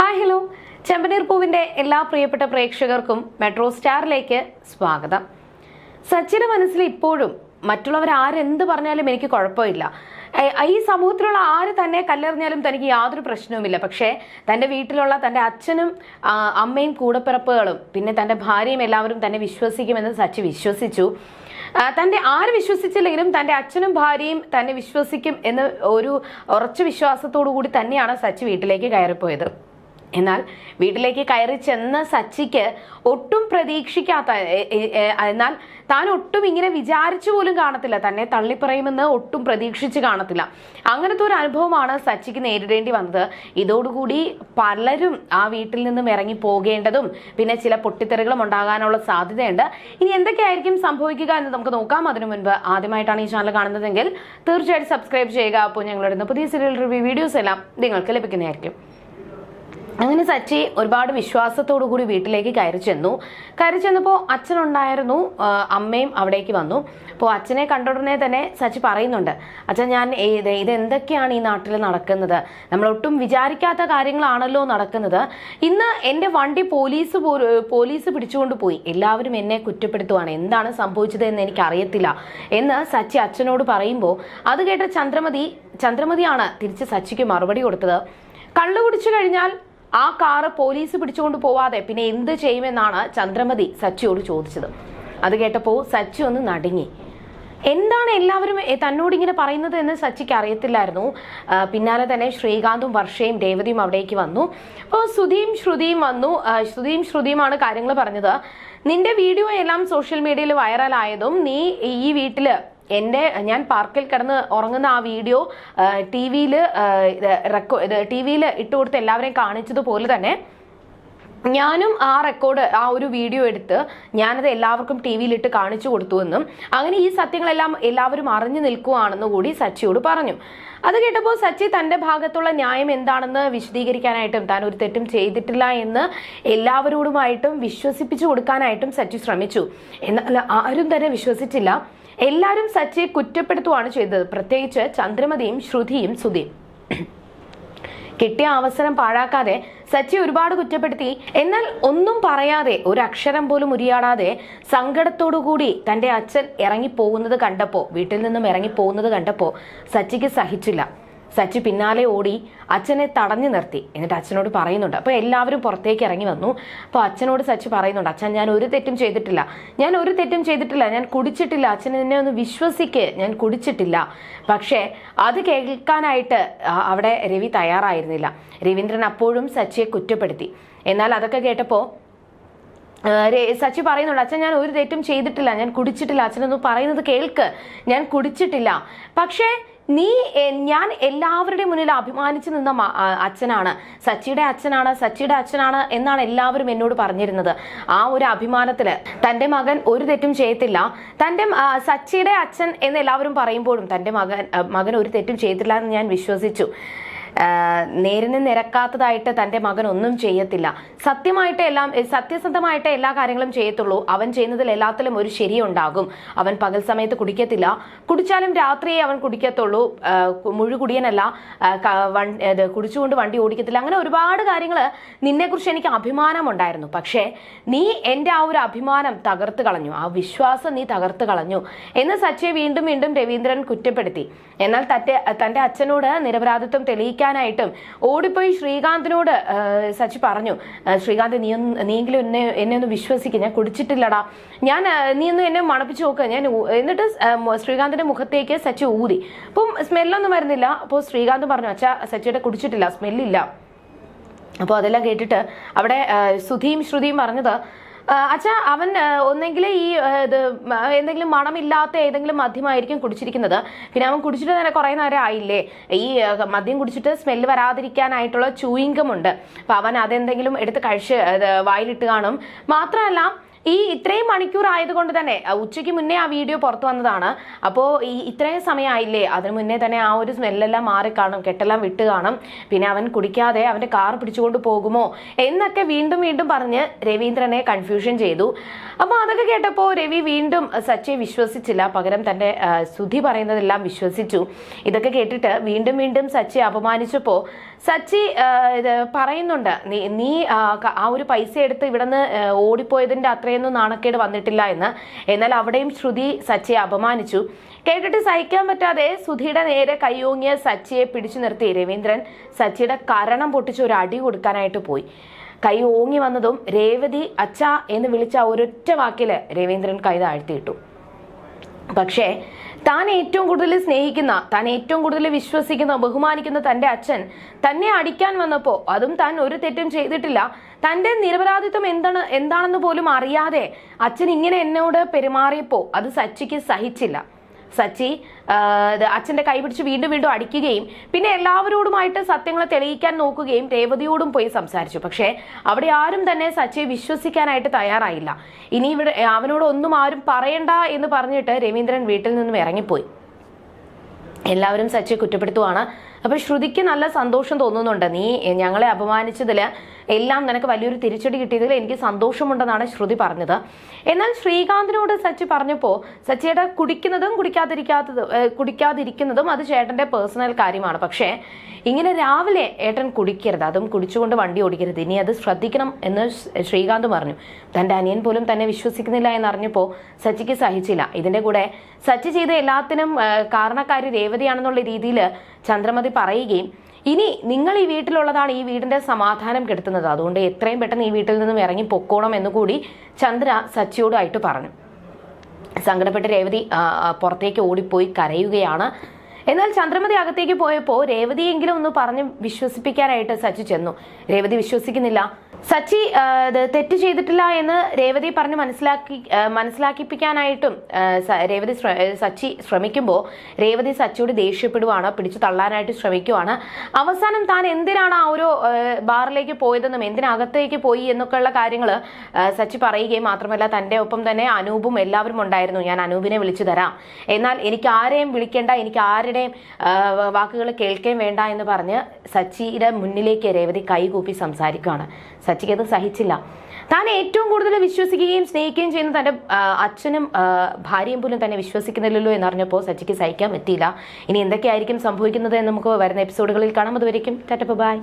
Hi hello. ചെമ്പനീർ പൂവിന്റെ എല്ലാ പ്രിയപ്പെട്ട പ്രേക്ഷകർക്കും മെട്രോ സ്റ്റാറിലേക്ക് സ്വാഗതം. സച്ചിന്റെ മനസ്സിൽ ഇപ്പോഴും മറ്റുള്ളവർ ആരെന്ത് പറഞ്ഞാലും എനിക്ക് കുഴപ്പമില്ല. ഈ സമൂഹത്തിലുള്ള ആര് തന്നെ കല്ലെറിഞ്ഞാലും തനിക്ക് യാതൊരു പ്രശ്നവുമില്ല. പക്ഷേ തന്റെ വീട്ടിലുള്ള തന്റെ അച്ഛനും അമ്മയും കൂടപ്പിറപ്പുകളും പിന്നെ തന്റെ ഭാര്യയും എല്ലാവരും തന്നെ വിശ്വസിക്കുമെന്ന് സച്ചി വിശ്വസിച്ചു. തന്റെ ആര് വിശ്വസിച്ചില്ലെങ്കിലും തന്റെ അച്ഛനും ഭാര്യയും തന്നെ വിശ്വസിക്കും എന്ന് ഒരു ഉറച്ച വിശ്വാസത്തോടു കൂടി തന്നെയാണ് സച്ചി വീട്ടിലേക്ക് കയറിപ്പോയത്. എന്നാൽ വീട്ടിലേക്ക് കയറി ചെന്ന സച്ചിക്ക് ഒട്ടും പ്രതീക്ഷിക്കാത്ത എന്നാൽ താൻ ഒട്ടും ഇങ്ങനെ വിചാരിച്ചു പോലും കാണത്തില്ല. തന്നെ തള്ളിപ്പറയുമെന്ന് ഒട്ടും പ്രതീക്ഷിച്ച് കാണത്തില്ല. അങ്ങനത്തെ ഒരു അനുഭവമാണ് സച്ചിക്ക് നേരിടേണ്ടി വന്നത്. ഇതോടുകൂടി പലരും ആ വീട്ടിൽ നിന്നും ഇറങ്ങി പോകേണ്ടതും പിന്നെ ചില പൊട്ടിത്തെറികളും ഉണ്ടാകാനുള്ള സാധ്യതയുണ്ട്. ഇനി എന്തൊക്കെയായിരിക്കും സംഭവിക്കുക എന്ന് നമുക്ക് നോക്കാം. അതിനു മുൻപ് ആദ്യമായിട്ടാണ് ഈ ചാനൽ കാണുന്നതെങ്കിൽ തീർച്ചയായിട്ടും സബ്സ്ക്രൈബ് ചെയ്യുക. അപ്പോൾ ഞങ്ങളുടെ പുതിയ സീരിയൽ റിവ്യൂ വീഡിയോസ് എല്ലാം നിങ്ങൾക്ക് ലഭിക്കുന്നതായിരിക്കും. അങ്ങനെ സച്ചി ഒരുപാട് വിശ്വാസത്തോടു കൂടി വീട്ടിലേക്ക് കയറി ചെന്നു. കയറി ചെന്നപ്പോൾ അച്ഛനുണ്ടായിരുന്നു അമ്മയും അവിടേക്ക് വന്നു. അപ്പോൾ അച്ഛനെ കണ്ടുടനെ തന്നെ സച്ചി പറയുന്നുണ്ട് അച്ഛൻ ഞാൻ ഇത് ഇതെന്തൊക്കെയാണ് ഈ നാട്ടിൽ നടക്കുന്നത്? നമ്മളൊട്ടും വിചാരിക്കാത്ത കാര്യങ്ങളാണല്ലോ നടക്കുന്നത്. ഇന്ന് എന്റെ വണ്ടി പോലീസ് പോലീസ് പിടിച്ചുകൊണ്ട് പോയി. എല്ലാവരും എന്നെ കുറ്റപ്പെടുത്തുവാണ്. എന്താണ് സംഭവിച്ചത് എന്ന് എനിക്കറിയത്തില്ല. എന്ന് സച്ചി അച്ഛനോട് പറയുമ്പോൾ അത് കേട്ട ചന്ദ്രമതി ചന്ദ്രമതിയാണ് തിരിച്ച് സച്ചിക്ക് മറുപടി കൊടുത്തത്. കള്ളു കുടിച്ചു കഴിഞ്ഞാൽ ആ കാറ് പോലീസ് പിടിച്ചുകൊണ്ട് പോവാതെ പിന്നെ എന്ത് ചെയ്യുമെന്നാണ് ചന്ദ്രമതി സച്ചിയോട് ചോദിച്ചത്. അത് കേട്ടപ്പോൾ സച്ചി ഒന്ന് നടുങ്ങി. എന്താണ് എല്ലാവരും തന്നോട് ഇങ്ങനെ പറയുന്നത് എന്ന് സച്ചിക്ക് അറിയത്തില്ലായിരുന്നു. പിന്നാലെ തന്നെ ശ്രീകാന്തും വർഷയും രേവതിയും അവിടേക്ക് വന്നു. അപ്പോൾ ശ്രുതിയും ശ്രുതിയും വന്നു. ശ്രുതിയും ശ്രുതിയുമാണ് കാര്യങ്ങൾ പറഞ്ഞത്. നിന്റെ വീഡിയോ എല്ലാം സോഷ്യൽ മീഡിയയിൽ വൈറലായതും നീ ഈ വീട്ടിൽ എന്റെ ഞാൻ പാർക്കിൽ കിടന്ന് ഉറങ്ങുന്ന ആ വീഡിയോ ടി വിയിൽ റെക്കോ ടി വിയിൽ ഇട്ടുകൊടുത്ത് എല്ലാവരെയും കാണിച്ചതുപോലെ തന്നെ ഞാനും ആ റെക്കോർഡ് ആ ഒരു വീഡിയോ എടുത്ത് ഞാനത് എല്ലാവർക്കും ടി വിയിലിട്ട് കാണിച്ചു കൊടുത്തുവെന്നും അങ്ങനെ ഈ സത്യങ്ങളെല്ലാം എല്ലാവരും അറിഞ്ഞു നിൽക്കുകയാണെന്ന് കൂടി സച്ചിയോട് പറഞ്ഞു. അത് കേട്ടപ്പോൾ സച്ചി തന്റെ ഭാഗത്തുള്ള ന്യായം എന്താണെന്ന് വിശദീകരിക്കാനായിട്ടും താൻ ഒരു തെറ്റും ചെയ്തിട്ടില്ല എന്ന് എല്ലാവരോടുമായിട്ടും വിശ്വസിപ്പിച്ചു കൊടുക്കാനായിട്ടും സച്ചി ശ്രമിച്ചു. എന്നാൽ ആരും തന്നെ വിശ്വസിച്ചില്ല. എല്ലാവരും സച്ചിയെ കുറ്റപ്പെടുത്തുവാണ് ചെയ്തത്. പ്രത്യേകിച്ച് ചന്ദ്രമതിയും ശ്രുതിയും സുധിയും കിട്ടിയ അവസരം പാഴാക്കാതെ സച്ചി ഒരുപാട് കുറ്റപ്പെടുത്തി. എന്നാൽ ഒന്നും പറയാതെ ഒരു അക്ഷരം പോലും ഉരിയാടാതെ സങ്കടത്തോടുകൂടി തന്റെ അച്ഛൻ ഇറങ്ങിപ്പോകുന്നത് കണ്ടപ്പോ വീട്ടിൽ നിന്നും ഇറങ്ങിപ്പോകുന്നത് കണ്ടപ്പോ സച്ചിക്ക് സഹിച്ചില്ല. സച്ചി പിന്നാലെ ഓടി അച്ഛനെ തടഞ്ഞു നിർത്തി. എന്നിട്ട് അച്ഛനോട് പറയുന്നുണ്ട്. അപ്പോൾ എല്ലാവരും പുറത്തേക്ക് ഇറങ്ങി വന്നു. അപ്പോൾ അച്ഛനോട് സച്ചി പറയുന്നുണ്ട് അച്ഛൻ ഞാൻ ഒരു തെറ്റും ചെയ്തിട്ടില്ല. ഞാൻ ഒരു തെറ്റും ചെയ്തിട്ടില്ല. ഞാൻ കുടിച്ചിട്ടില്ല. അച്ഛനെ എന്നെ ഒന്ന് വിശ്വസിക്ക്. ഞാൻ കുടിച്ചിട്ടില്ല. പക്ഷേ അത് കേൾക്കാനായിട്ട് അവിടെ രവി തയ്യാറായിരുന്നില്ല. രവീന്ദ്രൻ അപ്പോഴും സച്ചിയെ കുറ്റപ്പെടുത്തി. എന്നാൽ അതൊക്കെ കേട്ടപ്പോൾ സച്ചി പറയുന്നുണ്ട് അച്ഛൻ ഞാൻ ഒരു തെറ്റും ചെയ്തിട്ടില്ല. ഞാൻ കുടിച്ചിട്ടില്ല. അച്ഛനൊന്ന് പറയുന്നത് കേൾക്ക്. ഞാൻ കുടിച്ചിട്ടില്ല. പക്ഷേ നീ ഞാൻ എല്ലാവരുടെയും മുന്നിൽ അഭിമാനിച്ചു നിന്ന അച്ഛനാണ്. സച്ചിയുടെ അച്ഛനാണ് സച്ചിയുടെ അച്ഛനാണ് എന്നാണ് എല്ലാവരും എന്നോട് പറഞ്ഞിരുന്നത്. ആ ഒരു അഭിമാനത്തിൽ തന്റെ മകൻ ഒരു തെറ്റും ചെയ്യത്തില്ല. തന്റെ ആ, സച്ചിയുടെ അച്ഛൻ എന്ന് എല്ലാവരും പറയുമ്പോഴും തന്റെ മകൻ മകൻ ഒരു തെറ്റും ചെയ്തില്ല എന്ന് ഞാൻ വിശ്വസിച്ചു. നേരിന് നിരക്കാത്തതായിട്ട് തന്റെ മകൻ ഒന്നും ചെയ്യത്തില്ല. സത്യമായിട്ട് എല്ലാം സത്യസന്ധമായിട്ട് എല്ലാ കാര്യങ്ങളും ചെയ്യത്തുള്ളൂ. അവൻ ചെയ്യുന്നതിൽ എല്ലാത്തിലും ഒരു ശരിയുണ്ടാകും. അവൻ പകൽ സമയത്ത് കുടിക്കത്തില്ല. കുടിച്ചാലും രാത്രിയെ അവൻ കുടിക്കത്തുള്ളൂ. മുഴുകുടിയനല്ല കുടിച്ചുകൊണ്ട് വണ്ടി ഓടിക്കത്തില്ല. അങ്ങനെ ഒരുപാട് കാര്യങ്ങൾ നിന്നെക്കുറിച്ച് എനിക്ക് അഭിമാനമുണ്ടായിരുന്നു. പക്ഷേ നീ എന്റെ ആ ഒരു അഭിമാനം തകർത്ത് കളഞ്ഞു. ആ വിശ്വാസം നീ തകർത്ത് കളഞ്ഞു എന്ന് സച്ചിയെ വീണ്ടും വീണ്ടും രവീന്ദ്രൻ കുറ്റപ്പെടുത്തി. എന്നാൽ തന്റെ തന്റെ അച്ഛനോട് നിരപരാധിത്വം തെളിയിക്കാനായിട്ടും ഓടിപ്പോയി ശ്രീകാന്തിനോട് സച്ചി പറഞ്ഞു ശ്രീകാന്ത് നീ ഒന്ന് നീയെങ്കിലും എന്നെ എന്നെ ഒന്ന് വിശ്വസിക്കുക ഞാൻ കുടിച്ചിട്ടില്ലടാ. ഞാൻ നീ ഒന്ന് എന്നെ മണപ്പിച്ച് നോക്കുക ഞാൻ എന്നിട്ട് ശ്രീകാന്തിന്റെ മുഖത്തേക്ക് സച്ചി ഊതി. അപ്പം സ്മെല്ലൊന്നും വരുന്നില്ല. അപ്പോൾ ശ്രീകാന്ത് പറഞ്ഞു അച്ഛാ സച്ചിയുടെ കുടിച്ചിട്ടില്ല സ്മെല്ലില്ല. അപ്പോൾ അതെല്ലാം കേട്ടിട്ട് അവിടെ സുധീം സുധിയും ശ്രുതിയും പറഞ്ഞത് അച്ഛാ അവൻ ഒന്നെങ്കിൽ ഈ ഇത് എന്തെങ്കിലും മണമില്ലാത്ത ഏതെങ്കിലും മദ്യമായിരിക്കും കുടിച്ചിരിക്കുന്നത്. പിന്നെ അവൻ കുടിച്ചിട്ട് തന്നെ കുറേ നേരം ആയില്ലേ? ഈ മദ്യം കുടിച്ചിട്ട് സ്മെല്ല് വരാതിരിക്കാനായിട്ടുള്ള ചൂയിങ്കം ഉണ്ട്. അപ്പം അവൻ അതെന്തെങ്കിലും എടുത്ത് കഴിച്ച് വായിലിട്ട് കാണും. മാത്രമല്ല ഈ ഇത്രയും മണിക്കൂർ ആയതുകൊണ്ട് തന്നെ ഉച്ചയ്ക്ക് മുന്നേ ആ വീഡിയോ പുറത്തു വന്നതാണ്. അപ്പോൾ ഈ ഇത്രയും സമയമായില്ലേ അതിന് മുന്നേ തന്നെ ആ ഒരു സ്മെല്ലെല്ലാം മാറി കാണും കെട്ടെല്ലാം വിട്ട് കാണും. പിന്നെ അവൻ കുടിക്കാതെ അവന്റെ കാർ പിടിച്ചുകൊണ്ട് പോകുമോ എന്നൊക്കെ വീണ്ടും വീണ്ടും പറഞ്ഞ് രവീന്ദ്രനെ കൺഫ്യൂഷൻ ചെയ്തു. അപ്പോൾ അതൊക്കെ കേട്ടപ്പോൾ രവി വീണ്ടും സച്ചയെ വിശ്വസിച്ചില്ല. പകരം തന്റെ സുധി പറയുന്നതെല്ലാം വിശ്വസിച്ചു. ഇതൊക്കെ കേട്ടിട്ട് വീണ്ടും വീണ്ടും സച്ചയെ അപമാനിച്ചപ്പോൾ സച്ചി ഇത് പറയുന്നുണ്ട് നീ ആ, ഒരു പൈസ എടുത്ത് ഇവിടെ നിന്ന് ഓടിപ്പോയതിന്റെ ഓടിപ്പോയതിന്റെ അത്രയൊന്നും നാണക്കേട് വന്നിട്ടില്ല എന്ന്. എന്നാൽ അവിടെയും ശ്രുതി സച്ചിയെ അപമാനിച്ചു. കേട്ടിട്ട് സഹിക്കാൻ പറ്റാതെ സുധിയുടെ നേരെ കൈയോങ്ങിയ സച്ചിയെ പിടിച്ചു നിർത്തി രവീന്ദ്രൻ സച്ചിയുടെ കരണം പൊട്ടിച്ച് ഒരു അടി കൊടുക്കാനായിട്ട് പോയി. കൈ ഓങ്ങി വന്നതും രേവതി അച്ഛ എന്ന് വിളിച്ച ഒരൊറ്റ വാക്കിൽ രവീന്ദ്രൻ കൈ താഴ്ത്തിയിട്ടു. പക്ഷേ താൻ ഏറ്റവും കൂടുതൽ സ്നേഹിക്കുന്ന താൻ ഏറ്റവും കൂടുതൽ വിശ്വസിക്കുന്ന ബഹുമാനിക്കുന്ന തന്റെ അച്ഛൻ തന്നെ അടിക്കാൻ വന്നപ്പോൾ അതും താൻ ഒരു തെറ്റും ചെയ്തിട്ടില്ല. തന്റെ നിരപരാധിത്വം എന്താണ് എന്താണെന്ന് പോലും അറിയാതെ അച്ഛൻ ഇങ്ങനെ എന്നോട് പെരുമാറിയപ്പോൾ അത് സച്ചിക്ക് സഹിച്ചില്ല. സച്ചി അച്ഛന്റെ കൈ പിടിച്ച് വീണ്ടും വീണ്ടും അടിക്കുകയും പിന്നെ എല്ലാവരോടുമായിട്ട് സത്യങ്ങൾ തെളിയിക്കാൻ നോക്കുകയും രേവതിയോടും പോയി സംസാരിച്ചു. പക്ഷേ അവിടെ ആരും തന്നെ സച്ചിയെ വിശ്വസിക്കാനായിട്ട് തയ്യാറായില്ല. ഇനി ഇവിടെ അവനോട് ഒന്നും ആരും പറയണ്ട എന്ന് പറഞ്ഞിട്ട് രവീന്ദ്രൻ വീട്ടിൽ നിന്നും ഇറങ്ങിപ്പോയി. എല്ലാവരും സച്ചിയെ കുറ്റപ്പെടുത്തുവാണ്. അപ്പൊ ശ്രുതിക്ക് നല്ല സന്തോഷം തോന്നുന്നുണ്ട്. നീ ഞങ്ങളെ അപമാനിച്ചതിൽ എല്ലാം നിനക്ക് വലിയൊരു തിരിച്ചടി കിട്ടിയതിൽ എനിക്ക് സന്തോഷമുണ്ടെന്നാണ് ശ്രുതി പറഞ്ഞത്. എന്നാൽ ശ്രീകാന്തിനോട് സച്ചി പറഞ്ഞപ്പോൾ സച്ചിയുടെ കുടിക്കുന്നതും കുടിക്കാതിരിക്കാത്തതും കുടിക്കാതിരിക്കുന്നതും അത് ചേട്ടന്റെ പേഴ്സണൽ കാര്യമാണ്. പക്ഷേ ഇങ്ങനെ രാവിലെ ഏട്ടൻ കുടിക്കരുത് അതും കുടിച്ചുകൊണ്ട് വണ്ടി ഓടിക്കരുത്. ഇനി അത് ശ്രദ്ധിക്കണം എന്ന് ശ്രീ- ശ്രീകാന്ത് പറഞ്ഞു. തന്റെ അനിയൻ പോലും തന്നെ വിശ്വസിക്കുന്നില്ല എന്നറിഞ്ഞപ്പോൾ സച്ചിക്ക് സഹിച്ചില്ല. ഇതിന്റെ കൂടെ സച്ചി ചെയ്ത എല്ലാത്തിനും കാരണക്കാരി രേവതിയാണെന്നുള്ള രീതിയിൽ ചന്ദ്രമതി പറയുകയും ഇനി നിങ്ങൾ ഈ വീട്ടിലുള്ളതാണ് ഈ വീടിന്റെ സമാധാനം കിട്ടുന്നത് അതുകൊണ്ട് എത്രയും പെട്ടെന്ന് ഈ വീട്ടിൽ നിന്നും ഇറങ്ങി പൊക്കോണം എന്ന് കൂടി ചന്ദ്ര സച്ചിയോടായിട്ട് പറഞ്ഞു. സങ്കടപ്പെട്ട് രേവതി പുറത്തേക്ക് ഓടിപ്പോയി കരയുകയാണ് എന്നാൽ ചന്ദ്രമതി അകത്തേക്ക് പോയപ്പോൾ രേവതിയെങ്കിലും ഒന്ന് പറഞ്ഞ് വിശ്വസിപ്പിക്കാനായിട്ട് സച്ചി ചെന്നു. രേവതി വിശ്വസിക്കുന്നില്ല. സച്ചി തെറ്റ് ചെയ്തിട്ടില്ല എന്ന് രേവതി പറഞ്ഞ് മനസ്സിലാക്കി മനസ്സിലാക്കിപ്പിക്കാനായിട്ടും രേവതി സച്ചി ശ്രമിക്കുമ്പോൾ രേവതി സച്ചിയോട് ദേഷ്യപ്പെടുവാണ് പിടിച്ചു തള്ളാനായിട്ട് ശ്രമിക്കുവാണ്. അവസാനം താൻ എന്തിനാണ് ആ ഒരു ബാറിലേക്ക് പോയതെന്നും എന്തിനകത്തേക്ക് പോയി എന്നൊക്കെയുള്ള കാര്യങ്ങൾ സച്ചി പറയുകയും മാത്രമല്ല തന്റെ ഒപ്പം തന്നെ അനൂപും എല്ലാവരും ഉണ്ടായിരുന്നു. ഞാൻ അനൂപിനെ വിളിച്ചു തരാം. എന്നാൽ എനിക്ക് ആരെയും വിളിക്കേണ്ട എനിക്ക് ആരുടെയും വാക്കുകൾ കേൾക്കുകയും വേണ്ട എന്ന് പറഞ്ഞ് സച്ചിയുടെ മുന്നിലേക്ക് രേവതി കൈകൂപ്പി സംസാരിക്കുകയാണ് സച്ചിക്ക് അത് സഹിച്ചില്ല. താൻ ഏറ്റവും കൂടുതൽ വിശ്വസിക്കുകയും സ്നേഹിക്കുകയും ചെയ്യുന്ന തന്റെ അച്ഛനും ഭാര്യയും പോലും തന്നെ വിശ്വസിക്കുന്നില്ലല്ലോ എന്നറിഞ്ഞപ്പോൾ സച്ചിക്ക് സഹിക്കാൻ പറ്റിയില്ല. ഇനി എന്തൊക്കെയായിരിക്കും സംഭവിക്കുന്നത് എന്ന് നമുക്ക് വരുന്ന എപ്പിസോഡുകളിൽ കാണാം. അതുവരേക്കും ടറ്റപ്പ് ബൈ.